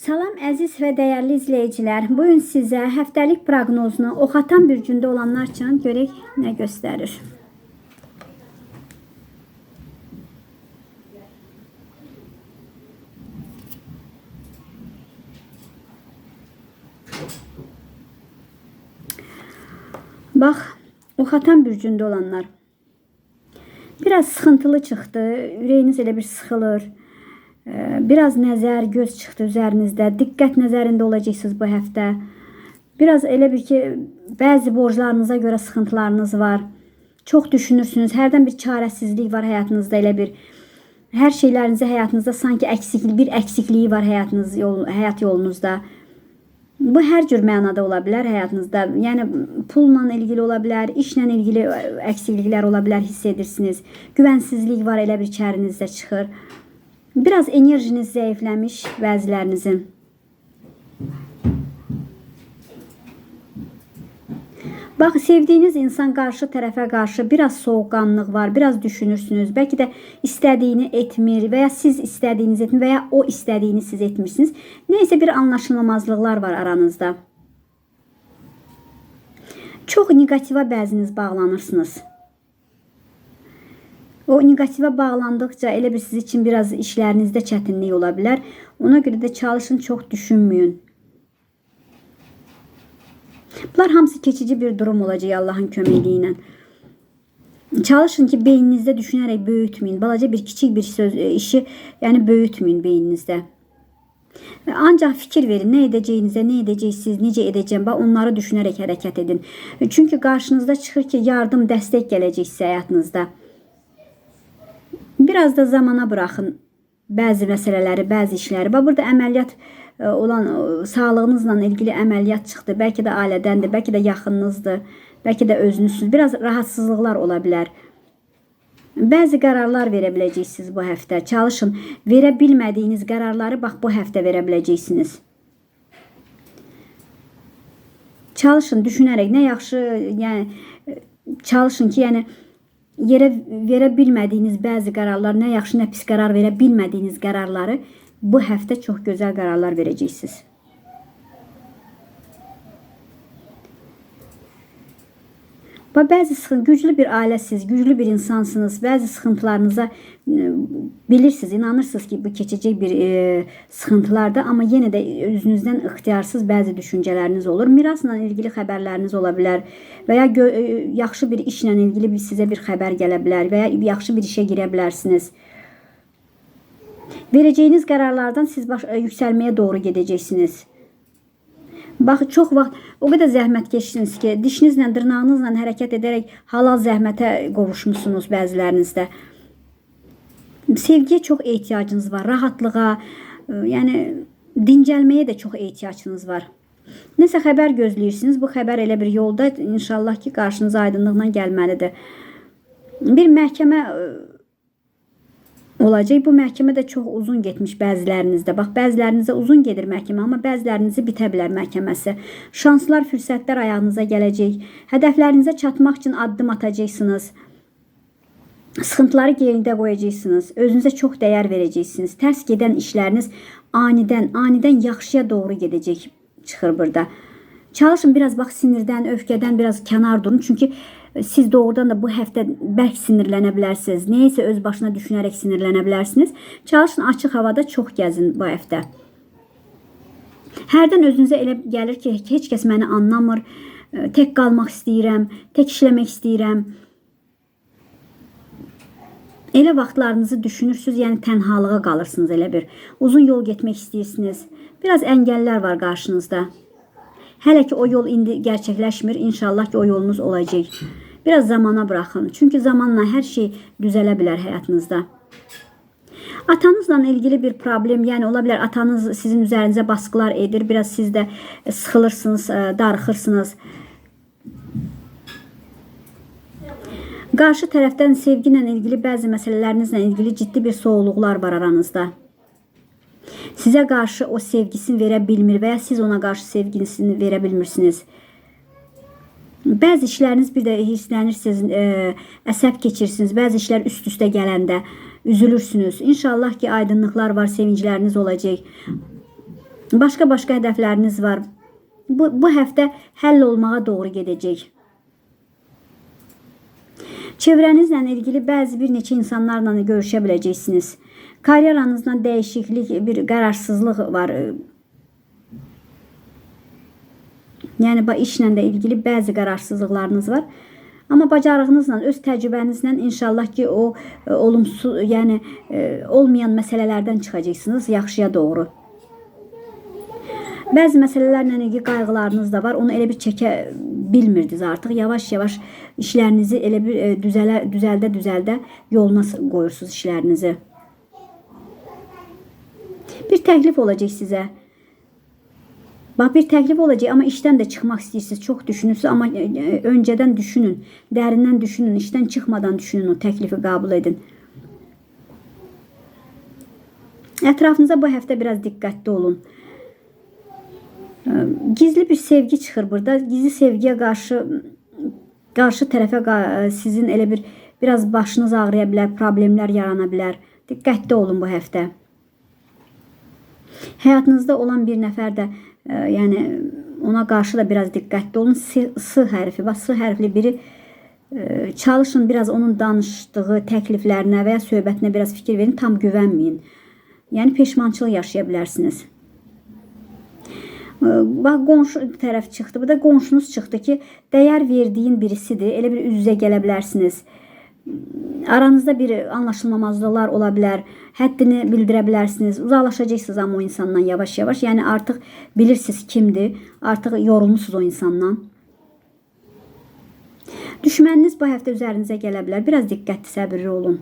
Salam əziz və dəyərli izləyicilər. Bu gün sizə həftəlik proqnozunu oxatan bir gündə olanlar üçün görək nə göstərir. Bax, oxatan bir gündə olanlar. Biraz sıxıntılı çıxdı. Ürəyiniz elə bir sıxılır. Ee, Biraz nəzər, göz çıxdı üzərinizdə. Diqqət nəzərində olacaqsınız bu həftə. Biraz elə bir ki, bəzi borclarınıza görə sıxıntılarınız var. Çox düşünürsünüz. Hərdən bir çarəsizlik var həyatınızda elə bir. Hər şeylərinizdə həyatınızda sanki əksiklik, bir əksikliyi var həyatınız yol, həyat yolunuzda. Bu hər cür mənada ola bilər həyatınızda. Yəni pulla ilgili ola bilər, işlə ilgili əksikliklər ola bilər, hiss edirsiniz. Güvənsizlik var elə bir içərinizdə çıxır. Biraz enerjiniz zəifləmiş bəzilərinizin. Bax, sevdiyiniz insan qarşı tərəfə qarşı biraz soğuqqanlıq var, biraz düşünürsünüz. Bəlkə də istədiyini etmir və ya siz istədiyinizi etmir və ya o istədiyini siz etmirsiniz. Nəysə bir anlaşılmamazlıqlar var aranızda. Çox negativa bəziniz bağlanırsınız. O negativə bağlandıqca elə bir siz üçün biraz işlərinizdə çətinlik ola bilər. Ona görə də çalışın, çox düşünməyin. Bunlar hamısı keçici bir durum olacaq Allahın köməkliyi ilə. Çalışın ki, beyninizdə düşünərək böyütməyin. Balaca bir kiçik bir söz e, işi, yəni böyütməyin beyninizdə. Ancaq fikir verin, nə edəcəyinizə, nə edəcəksiniz, necə edəcəm, bax onları düşünərək hərəkət edin. Çünki qarşınızda çıxır ki, yardım, dəstək gələcək sizə həyatınızda. Biraz da zamana buraxın bəzi məsələləri, bəzi işləri. Bax burada əməliyyat e, olan e, sağlığınızla ilgili əməliyyat çıxdı. Bəlkə də ailədəndir, bəlkə də yaxınınızdır, bəlkə də özünüzsünüz. Biraz rahatsızlıqlar ola bilər. Bəzi qərarlar verə biləcəksiniz bu həftə. Çalışın. Verə bilmədiyiniz qərarları bax bu həftə verə biləcəksiniz. Çalışın düşünərək nə yaxşı, yəni e, çalışın ki, yəni yerə verə bilmədiyiniz bəzi qərarlar, nə yaxşı, nə pis qərar verə bilmədiyiniz qərarları bu həftə çox gözəl qərarlar verəcəksiniz. Bəzi sıxın, güclü bir ailəsiz, güclü bir insansınız. Bəzi sıxıntılarınıza e, bilirsiniz, inanırsınız ki, bu keçəcək bir e, sıxıntılardır, amma yenə də özünüzdən ixtiyarsız bəzi düşüncələriniz olur. Mirasla ilgili xəbərləriniz ola bilər və ya e, yaxşı bir işlə ilgili bir sizə bir xəbər gələ bilər və ya yaxşı bir işə girə bilərsiniz. Verəcəyiniz qərarlardan siz baş, e, yüksəlməyə doğru gedəcəksiniz. Bax, çox vaxt o qədər zəhmət keçdiniz ki, dişinizlə, dırnağınızla hərəkət edərək halal zəhmətə qovuşmusunuz bəzilərinizdə. Sevgiyə çox ehtiyacınız var, rahatlığa, e, yəni dincəlməyə də çox ehtiyacınız var. Nəsə xəbər gözləyirsiniz. Bu xəbər elə bir yolda inşallah ki, qarşınıza aydınlıqla gəlməlidir. Bir məhkəmə e, olacaq. Bu məhkəmə də çox uzun getmiş bəzilərinizdə. Bax, bəzilərinizə uzun gedir məhkəmə, amma bəzilərinizi bitə bilər məhkəməsi. Şanslar, fürsətlər ayağınıza gələcək. Hədəflərinizə çatmaq üçün addım atacaqsınız. Sıxıntıları gerində qoyacaqsınız. Özünüzə çox dəyər verəcəksiniz. Tərs gedən işləriniz anidən, anidən yaxşıya doğru gedəcək çıxır burada. Çalışın biraz bax sinirdən, öfkədən biraz kənar durun. Çünki siz doğrudan da bu həftə bərk sinirlənə bilərsiniz. Nəysə öz başına düşünərək sinirlənə bilərsiniz. Çalışın açıq havada çox gəzin bu həftə. Hərdən özünüzə elə gəlir ki, heç kəs məni anlamır. Tək qalmaq istəyirəm, tək işləmək istəyirəm. Elə vaxtlarınızı düşünürsüz, yəni tənhalığa qalırsınız elə bir. Uzun yol getmək istəyirsiniz. Biraz əngəllər var qarşınızda. Hələ ki o yol indi gerçəkləşmir. İnşallah ki o yolunuz olacaq. Biraz zamana buraxın. Çünki zamanla hər şey düzələ bilər həyatınızda. Atanızla ilgili bir problem, yəni ola bilər atanız sizin üzərinizə baskılar edir. Biraz siz də sıxılırsınız, e, darıxırsınız. Qarşı tərəfdən sevgi ilgili bəzi məsələlərinizlə ilgili ciddi bir soğuluqlar var aranızda. Sizə qarşı o sevgisini verə bilmir və ya siz ona qarşı sevgisini verə bilmirsiniz. Bəzi işləriniz bir də hirslənirsiniz, e, əsəb keçirsiniz. Bəzi işlər üst-üstə gələndə üzülürsünüz. İnşallah ki, aydınlıqlar var, sevincləriniz olacaq. Başqa-başqa hədəfləriniz var. Bu, bu həftə həll olmağa doğru gedəcək. Çevrənizlə ilgili bəzi bir neçə insanlarla görüşə biləcəksiniz. Karyeranızda dəyişiklik, bir qərarsızlıq var. Yəni işlə də ilgili bəzi qərarsızlıqlarınız var. Amma bacarığınızla, öz təcrübənizlə inşallah ki o e, olumsuz, yəni e, olmayan məsələlərdən çıxacaqsınız yaxşıya doğru. Bəzi məsələlərlə ilgili qayğılarınız da var. Onu elə bir çəkə bilmirdiniz artıq. Yavaş-yavaş işlərinizi elə bir e, düzələ düzəldə düzəldə yoluna qoyursunuz işlərinizi. Bir təklif olacaq sizə. Bax bir təklif olacaq amma işdən də çıxmaq istəyirsiniz. Çox düşünürsüz amma e, e, öncədən düşünün. Dərindən düşünün. İşdən çıxmadan düşünün o təklifi qəbul edin. Ətrafınıza bu həftə biraz diqqətli olun. Gizli bir sevgi çıxır burada. Gizli sevgiyə qarşı qarşı tərəfə qa- sizin elə bir biraz başınız ağrıya bilər, problemlər yarana bilər. Diqqətli olun bu həftə. Həyatınızda olan bir nəfər də ə, yəni ona qarşı da biraz diqqətli olun. S, S hərfi, bax S hərfli biri ə, çalışın biraz onun danışdığı təkliflərinə və ya söhbətinə biraz fikir verin, tam güvənməyin. Yəni peşmançılıq yaşaya bilərsiniz. Ə, Bax qonşu tərəf çıxdı. Bu da qonşunuz çıxdı ki, dəyər verdiyin birisidir. Elə bir üz-üzə gələ bilərsiniz. Aranızda bir anlaşılmamazlıqlar ola bilər. Həddini bildirə bilərsiniz. Uzaqlaşacaqsınız amma o insandan yavaş-yavaş. Yəni artıq bilirsiniz kimdir. Artıq yorulmusunuz o insandan. Düşməniniz bu həftə üzərinizə gələ bilər. Biraz diqqətli, səbirli olun.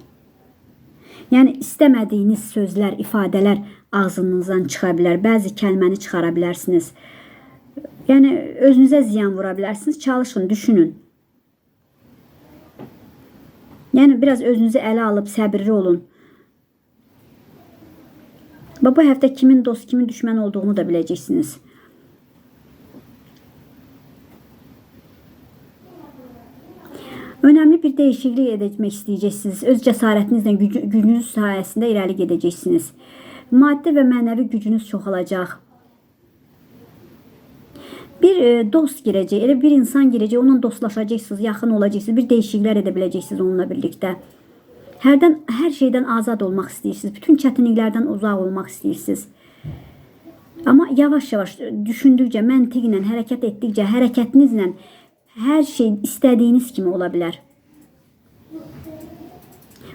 Yəni istəmədiyiniz sözlər, ifadələr ağzınızdan çıxa bilər. Bəzi kəlməni çıxara bilərsiniz. Yəni özünüzə ziyan vura bilərsiniz. Çalışın, düşünün. Yəni biraz özünüzü ələ alıb səbirli olun. Və bu həftə kimin dost, kimin düşmən olduğunu da biləcəksiniz. Önəmli bir dəyişiklik etmək istəyəcəksiniz. Öz cəsarətinizlə, gücü, gücünüz sayəsində irəli gedəcəksiniz. Maddi və mənəvi gücünüz çoxalacaq. Bir e, dost girəcək, elə bir insan girəcək, onunla dostlaşacaqsınız, yaxın olacaqsınız, bir dəyişikliklər edə biləcəksiniz onunla birlikdə. Hərdən hər şeydən azad olmaq istəyirsiniz, bütün çətinliklərdən uzaq olmaq istəyirsiniz. Amma yavaş-yavaş düşündükcə, məntiqlə, hərəkət etdikcə, hərəkətinizlə hər şey istədiyiniz kimi ola bilər.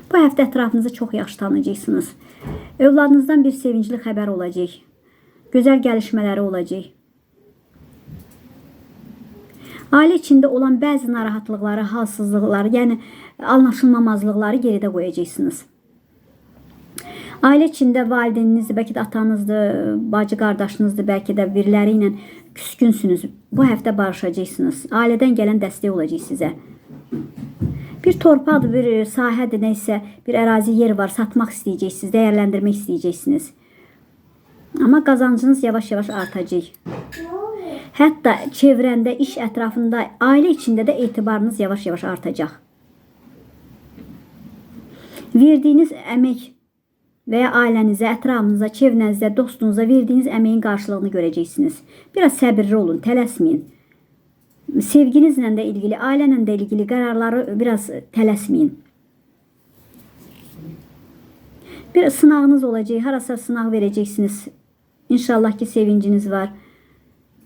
Bu həftə ətrafınızı çox yaxşı tanıyacaqsınız. Övladınızdan bir sevincli xəbər olacaq. Gözəl gəlişmələri olacaq. Ailə içində olan bəzi narahatlıqları, halsızlıqları, yəni anlaşılmamazlıqları geridə qoyacaqsınız. Ailə içində valideyninizdir, bəlkə də atanızdır, bacı qardaşınızdır, bəlkə də biriləri ilə küskünsünüz. Bu həftə barışacaqsınız. Ailədən gələn dəstək olacaq sizə. Bir torpaqdır, bir sahədir, nəysə, bir ərazi yer var, satmaq istəyəcəksiniz, dəyərləndirmək istəyəcəksiniz. Amma qazancınız yavaş-yavaş artacaq. Hətta çevrəndə, iş ətrafında, ailə içində də etibarınız yavaş-yavaş artacaq. Verdiyiniz əmək və ya ailənizə, ətrafınıza, çevrənizə, dostunuza verdiyiniz əməyin qarşılığını görəcəksiniz. Biraz səbirli olun, tələsməyin. Sevginizlə də ilgili, ailənlə də ilgili qərarları biraz tələsməyin. Bir sınağınız olacaq, harasa sınaq verəcəksiniz. İnşallah ki sevinciniz var.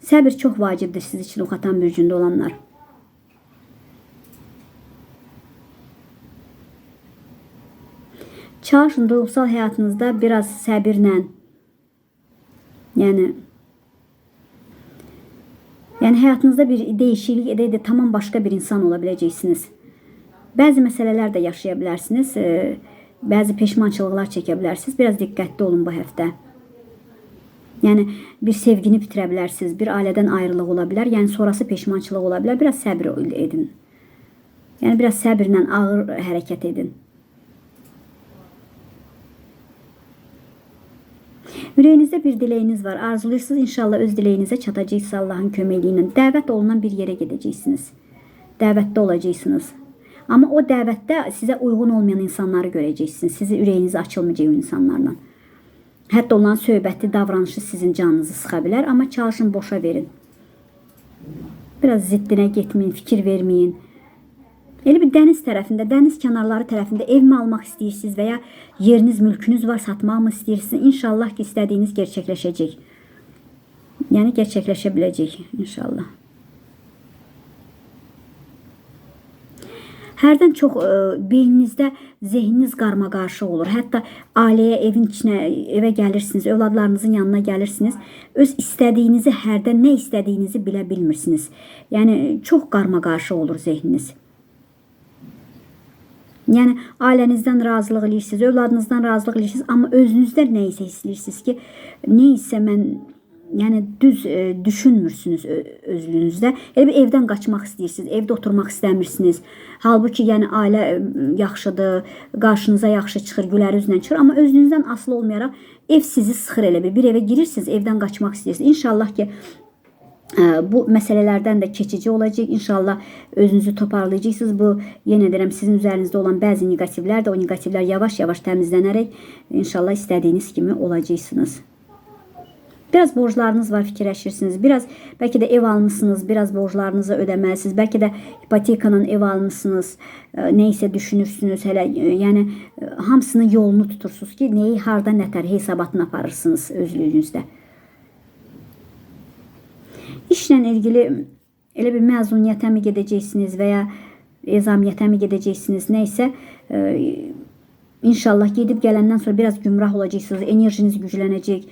Səbir çox vacibdir siz üçün o xatan bürcündə olanlar. Çalışın duygusal həyatınızda biraz səbirlə, yəni Yəni həyatınızda bir dəyişiklik edə-edə tamam başqa bir insan ola biləcəksiniz. Bəzi məsələlər də yaşaya bilərsiniz. e, Bəzi peşmançılıqlar çəkə bilərsiniz. Biraz diqqətli olun bu həftə. Yəni bir sevgini bitirə bilərsiniz, bir ailədən ayrılıq ola bilər, yəni sonrası peşmançılıq ola bilər. Biraz səbir edin. Yəni biraz səbirlə ağır hərəkət edin. Ürəyinizdə bir diləyiniz var. Arzuluyursunuz inşallah öz diləyinizə çatacaqsınız Allahın köməkliyi ilə. Dəvət olunan bir yerə gedəcəksiniz. Dəvətdə olacaqsınız. Amma o dəvətdə sizə uyğun olmayan insanları görəcəksiniz. Sizi ürəyiniz açılmayacaq insanlarla. Hətta olan söhbəti, davranışı sizin canınızı sıxa bilər, amma çalışın boşa verin. Biraz ziddinə getməyin, fikir verməyin. Elə bir dəniz tərəfində, dəniz kənarları tərəfində evmi almaq istəyirsiniz və ya yeriniz, mülkünüz var, satmaq mı istəyirsiniz? İnşallah ki, istədiyiniz gerçəkləşəcək. Yəni gerçəkləşə biləcək inşallah. Hərdən çox ə, beyninizdə zehniniz qarmaqarışıq olur. Hətta ailəyə, evin içinə, evə gəlirsiniz, övladlarınızın yanına gəlirsiniz. Öz istədiyinizi, hərdən nə istədiyinizi bilə bilmirsiniz. Yəni çox qarmaqarışıq olur zehniniz. Yəni ailənizdən razılıq eləyirsiniz, övladınızdan razılıq eləyirsiniz, amma özünüzdə nə isə istəyirsiniz ki, nə isə mən yəni düz e, düşünmürsünüz ö- özlüyünüzdə. Elə bir evdən qaçmaq istəyirsiniz, evdə oturmaq istəmirsiniz. Halbuki yəni ailə e, yaxşıdır, qarşınıza yaxşı çıxır, gülər üzlə çıxır, amma özünüzdən asılı olmayaraq ev sizi sıxır elə bir. Bir evə girirsiniz, evdən qaçmaq istəyirsiniz. İnşallah ki Ə, bu məsələlərdən də keçici olacaq. İnşallah özünüzü toparlayacaqsınız. Bu yenə deyirəm sizin üzərinizdə olan bəzi neqativlər də o neqativlər yavaş-yavaş təmizlənərək inşallah istədiyiniz kimi olacaqsınız. Biraz borclarınız var fikirləşirsiniz. Biraz bəlkə də ev almısınız, biraz borclarınızı ödəməlisiniz. Bəlkə də ipotekanın ev almısınız. ə, Nə isə düşünürsünüz hələ, ə, yəni ə, hamısının yolunu tutursunuz ki, nəyi harda nətər hesabatını aparırsınız özlüyünüzdə. İşlə ilgili elə bir məzuniyyətə mi gedəcəksiniz və ya ezamiyyətə mi gedəcəksiniz, nə isə inşallah gedib gələndən sonra biraz gümrah olacaqsınız, enerjiniz güclənəcək,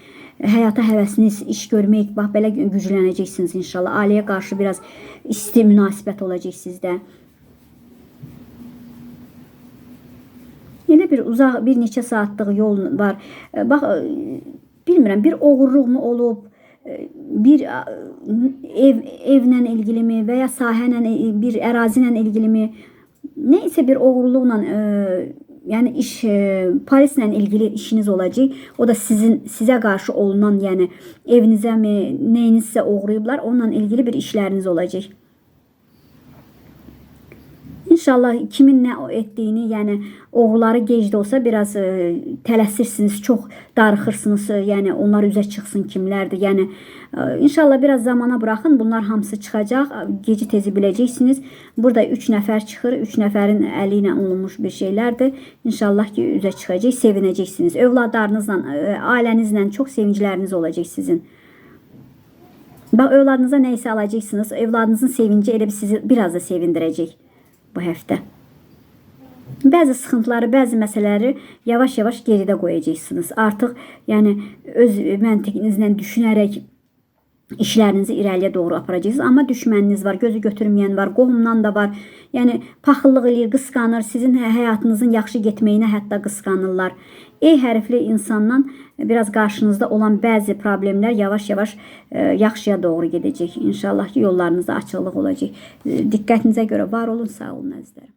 həyata həvəsiniz, iş görmək, bax belə güclənəcəksiniz inşallah. Ailəyə qarşı biraz isti münasibət olacaq sizdə. Elə bir uzaq bir neçə saatlıq yol var. E, Bax e, bilmirəm bir oğurluqmu olub, e, bir ev evlə ilgilimi və ya sahə ilə bir ərazi ilə ilgilimi nə isə bir oğurluqla yəni iş e, Parislə ilgili işiniz olacaq. O da sizin sizə qarşı olunan, yəni evinizəmi, nəyinizsə oğurlayıblar, onunla ilgili bir işləriniz olacaq. İnşallah kimin nə etdiyini, yəni oğulları gec də olsa biraz ə, tələsirsiniz, çox darıxırsınız, ə, yəni onlar üzə çıxsın kimlərdir. Yəni ə, inşallah biraz zamana buraxın, bunlar hamısı çıxacaq, geci tezi biləcəksiniz. Burada 3 nəfər çıxır, 3 nəfərin əli ilə olunmuş bir şeylərdir. İnşallah ki üzə çıxacaq, sevinəcəksiniz. Övladlarınızla, ə, ailənizlə çox sevincləriniz olacaq sizin. Bax övladınıza nə isə alacaqsınız. Övladınızın sevinci elə bir sizi biraz da sevindirəcək bu həftə. Bəzi sıxıntıları, bəzi məsələləri yavaş-yavaş geridə qoyacaqsınız. Artıq yəni öz məntiqinizlə düşünərək işlərinizi irəliyə doğru aparacaqsınız. Amma düşməniniz var, gözü götürməyən var, qohumdan da var. Yəni paxıllıq eləyir, qısqanır, sizin hə- həyatınızın yaxşı getməyinə hətta qısqanırlar. E hərfli insandan biraz qarşınızda olan bəzi problemlər yavaş-yavaş e, yaxşıya doğru gedəcək. İnşallah ki, yollarınızda açıqlıq olacaq. E, Diqqətinizə görə var olun, sağ olun əzizlərim.